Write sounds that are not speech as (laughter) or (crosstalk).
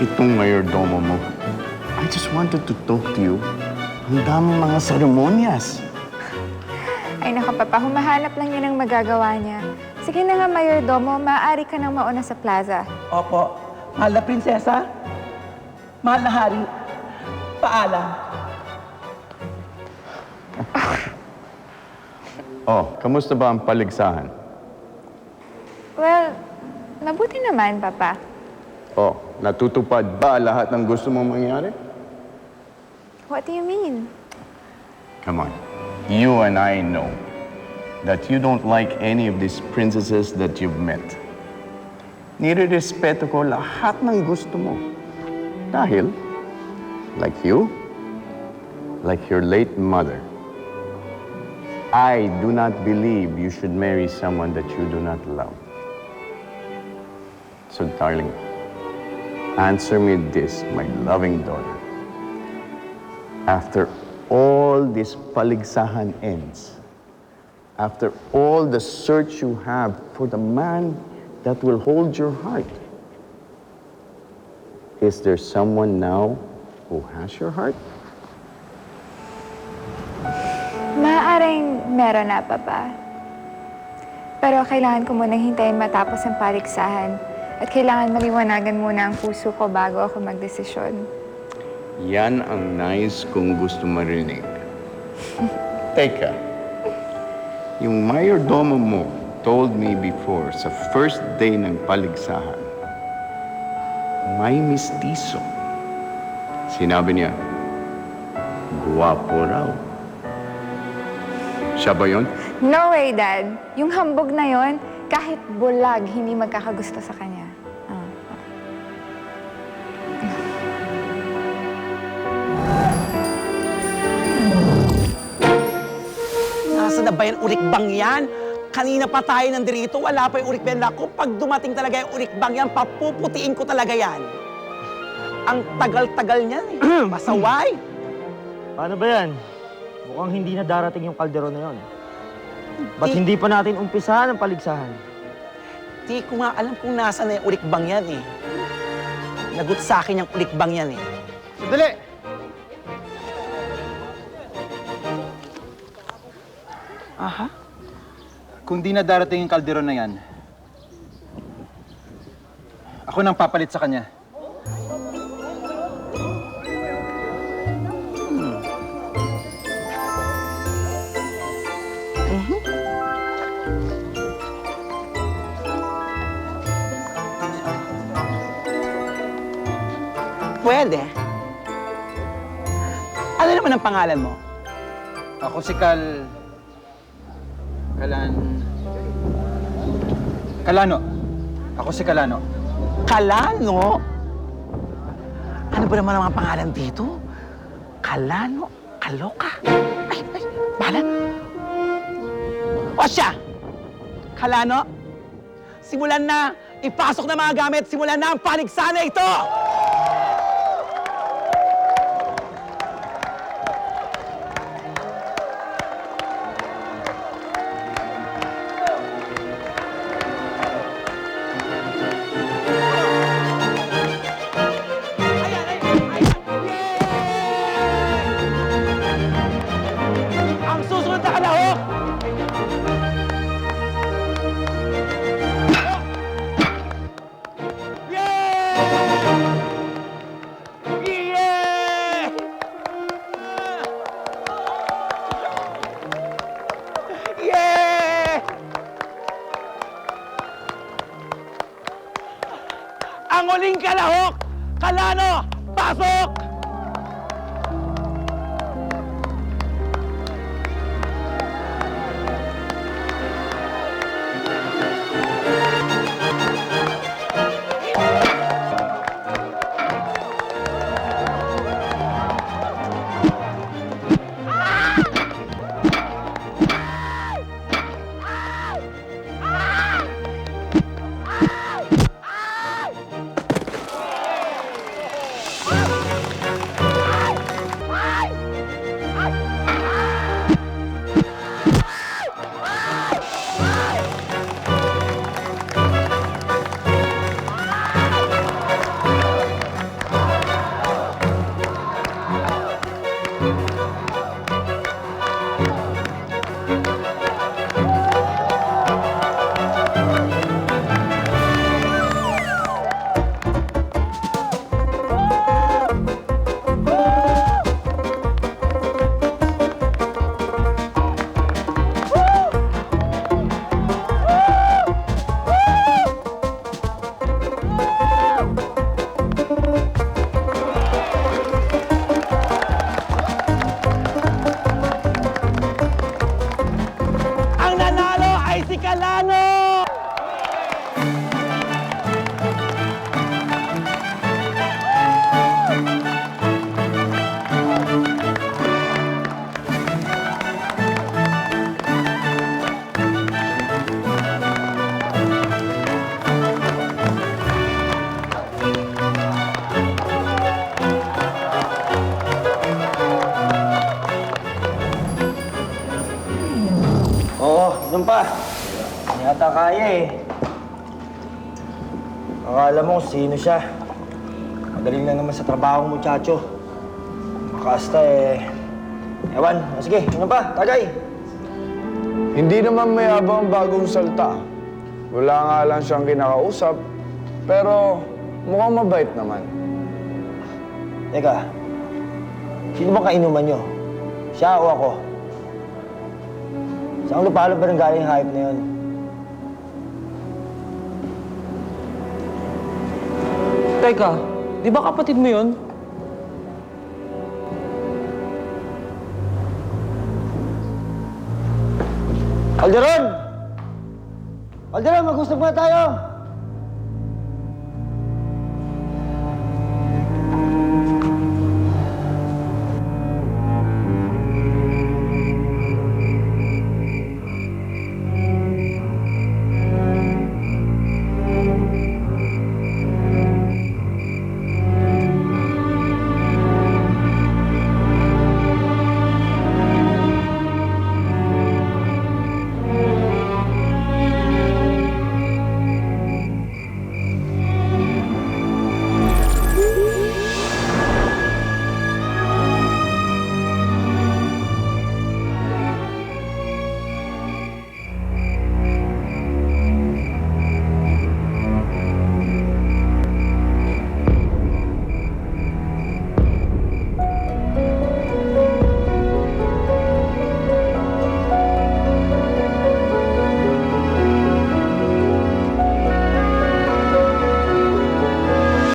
Itong mayordomo mo. I just wanted to talk to you. Ang daming mga seremonyas. (laughs) Ay naka papa, humahanap lang yun ang magagawa niya. Sige na nga, Mayordomo, maaari ka nang mauna sa plaza. Opo. Mahal na prinsesa. Mahal na hari. Paalam. (laughs) Oh, kamusta ba ang paligsahan? Well, mabuti naman, Papa. Oh, natutupad ba lahat ng gusto mong mangyari? What do you mean? Come on. You and I know that you don't like any of these princesses that you've met. Nire-respeto ko lahat ng gusto mo. Dahil, like you, like your late mother, I do not believe you should marry someone that you do not love. So, darling, answer me this, my loving daughter. After all this paligsahan ends, after all the search you have for the man that will hold your heart, is there someone now who has your heart? Maaaring meron na, Papa. Pero kailangan ko munang hintayin matapos ang paligsahan at kailangan maliwanagan muna ang puso ko bago ako magdesisyon. Yan ang nais kong gusto marinig. Teka, yung mayordomo mo told me before sa first day ng paligsahan, may mistiso. Sinabi niya, guwapo raw. Siya ba yun? No way, Dad. Yung hambog na yon, kahit bulag, hindi magkakagusto sa kanya. Nasa na ba yan urikbang yan? Kanina pa tayo nandito, wala pa yung urikbang Naku, pag dumating talaga yung urikbang yan, papuputiin ko talaga yan. Ang tagal-tagal niyan eh. (clears throat) Pasaway. Paano ba yan? Mukhang hindi na darating yung kaldero na yon. Ba't Di- hindi pa natin umpisahan ang paligsahan? Di ko nga alam kung nasa na yung urikbang yan eh. Nagut sa akin yung urikbang yan eh. Sandali! Aha. Kung di na darating yung kaldero na yan, ako nang papalit sa kanya. Pwede. Ano naman ang pangalan mo? Ako si Kal... Kalan... Kalano. Ako si Kalano. Kalano? Ano ba naman ang mga pangalan dito? Kalano? Kaloka? Ay, ay, bahala. O siya! Kalano? Simulan na! Ipasok na mga gamit! Simulan na ang panigsana ito! Ang uling kalahok! Kalano! Pasok! Nakakaya eh. Akala mo kung sino siya. Magaling lang naman sa trabaho mo, Chacho. Makasta eh. Ewan, o sige, ano pa? Tagay! Hindi naman mayabang ang bagong salta. Wala nga lang siyang kinakausap, pero mukhang mabait naman. Teka, sino ba kainuman nyo? Siya o ako? Saan lupalo ba nang galing hype na yun? Teka, di ba kapatid mo yun? Alderon! Alderon, mag-usap muna tayo!